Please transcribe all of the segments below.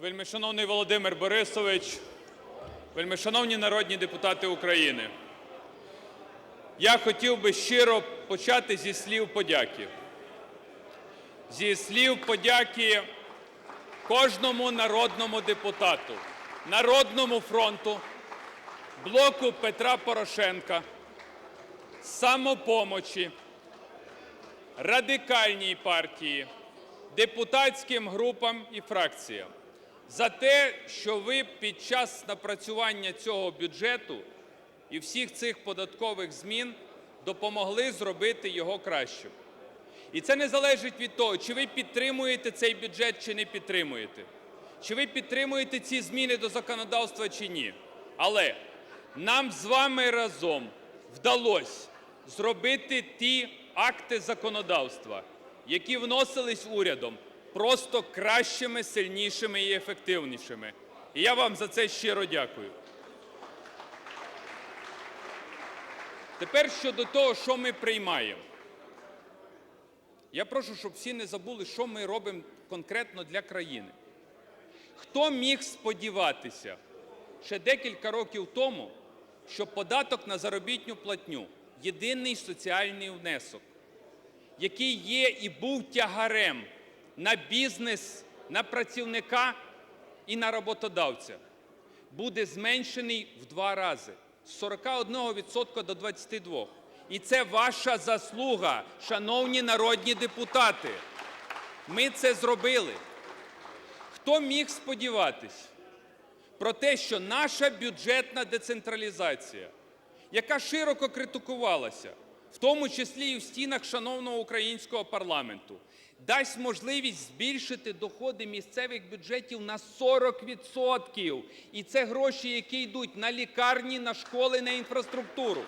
Вельмишановний Володимир Борисович, вельмишановні народні депутати України, я хотів би щиро почати зі слів подяки. Зі слів подяки кожному народному депутату, Народному фронту, блоку Петра Порошенка, самопомочі, радикальній партії, депутатським групам і фракціям за те, що ви під час напрацювання цього бюджету і всіх цих податкових змін допомогли зробити його кращим. І це не залежить від того, чи ви підтримуєте цей бюджет, чи не підтримуєте, чи ви підтримуєте ці зміни до законодавства, чи ні. Але нам з вами разом вдалося зробити ті акти законодавства, які вносились урядом, просто кращими, сильнішими і ефективнішими. І я вам за це щиро дякую. Тепер щодо того, що ми приймаємо. Я прошу, щоб всі не забули, що ми робимо конкретно для країни. Хто міг сподіватися ще декілька років тому, що податок на заробітну платню, єдиний соціальний внесок, який є і був тягарем на бізнес, на працівника і на роботодавця, буде зменшений в два рази з 41% до 22%. І це ваша заслуга, шановні народні депутати. Ми це зробили. Хто міг сподіватись про те, що наша бюджетна децентралізація, яка широко критикувалася, в тому числі і в стінах шановного українського парламенту, дасть можливість збільшити доходи місцевих бюджетів на 40%. І це гроші, які йдуть на лікарні, на школи, на інфраструктуру.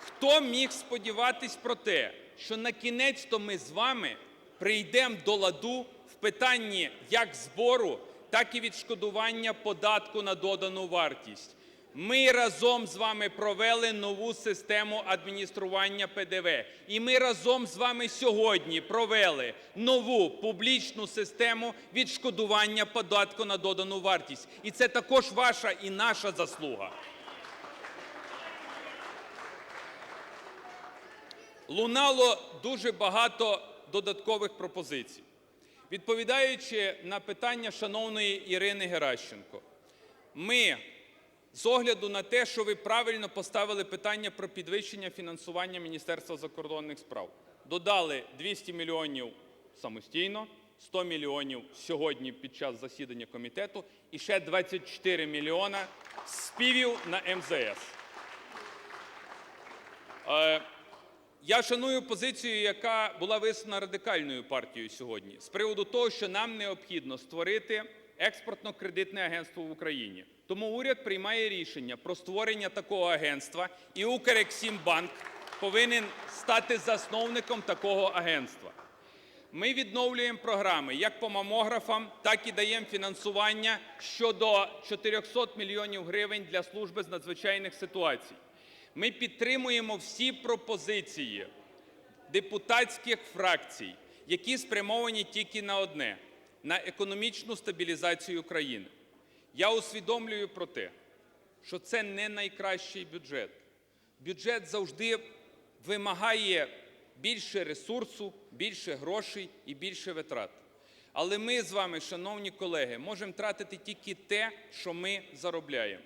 Хто міг сподіватись про те, що на кінець-то ми з вами прийдемо до ладу в питанні як збору, так і відшкодування податку на додану вартість? Ми разом з вами провели нову систему адміністрування ПДВ. І ми разом з вами сьогодні провели нову публічну систему відшкодування податку на додану вартість. І це також ваша і наша заслуга. Лунало дуже багато додаткових пропозицій. Відповідаючи на питання шановної Ірини Геращенко, ми з огляду на те, що ви правильно поставили питання про підвищення фінансування Міністерства закордонних справ, додали 200 мільйонів самостійно, 100 мільйонів сьогодні під час засідання комітету і ще 24 мільйона співів на МЗС. Е, я шаную позицію, яка була висунена радикальною партією сьогодні з приводу того, що нам необхідно створити експортно-кредитне агентство в Україні. Тому уряд приймає рішення про створення такого агентства, і Укрексімбанк повинен стати засновником такого агентства. Ми відновлюємо програми як по мамографам, так і даємо фінансування щодо 400 мільйонів гривень для служби з надзвичайних ситуацій. Ми підтримуємо всі пропозиції депутатських фракцій, які спрямовані тільки на одне на економічну стабілізацію країни. Я усвідомлюю про те, що це не найкращий бюджет. Бюджет завжди вимагає більше ресурсу, більше грошей і більше витрат. Але ми з вами, шановні колеги, можемо тратити тільки те, що ми заробляємо.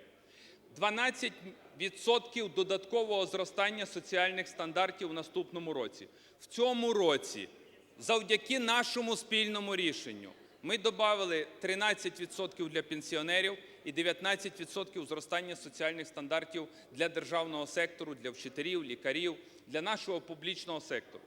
12% додаткового зростання соціальних стандартів в наступному році. В цьому році, завдяки нашому спільному рішенню, ми додали 13% для пенсіонерів і 19% зростання соціальних стандартів для державного сектору, для вчителів, лікарів, для нашого публічного сектору.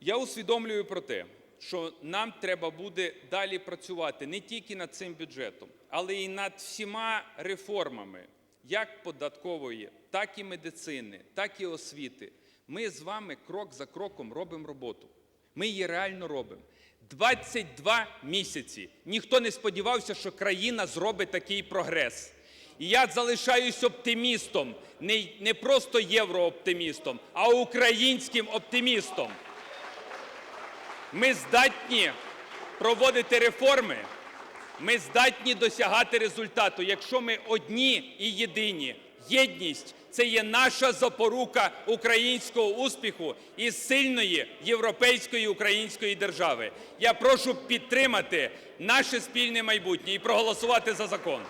Я усвідомлюю про те, що нам треба буде далі працювати не тільки над цим бюджетом, але й над всіма реформами, як податкової, так і медицини, так і освіти. Ми з вами крок за кроком робимо роботу. Ми її реально робимо. 22 місяці. Ніхто не сподівався, що країна зробить такий прогрес. І я залишаюсь оптимістом, не, не просто єврооптимістом, а українським оптимістом. Ми здатні проводити реформи, ми здатні досягати результату, якщо ми одні і єдині. Єдність – це є наша запорука українського успіху і сильної європейської української держави. Я прошу підтримати наше спільне майбутнє і проголосувати за закон.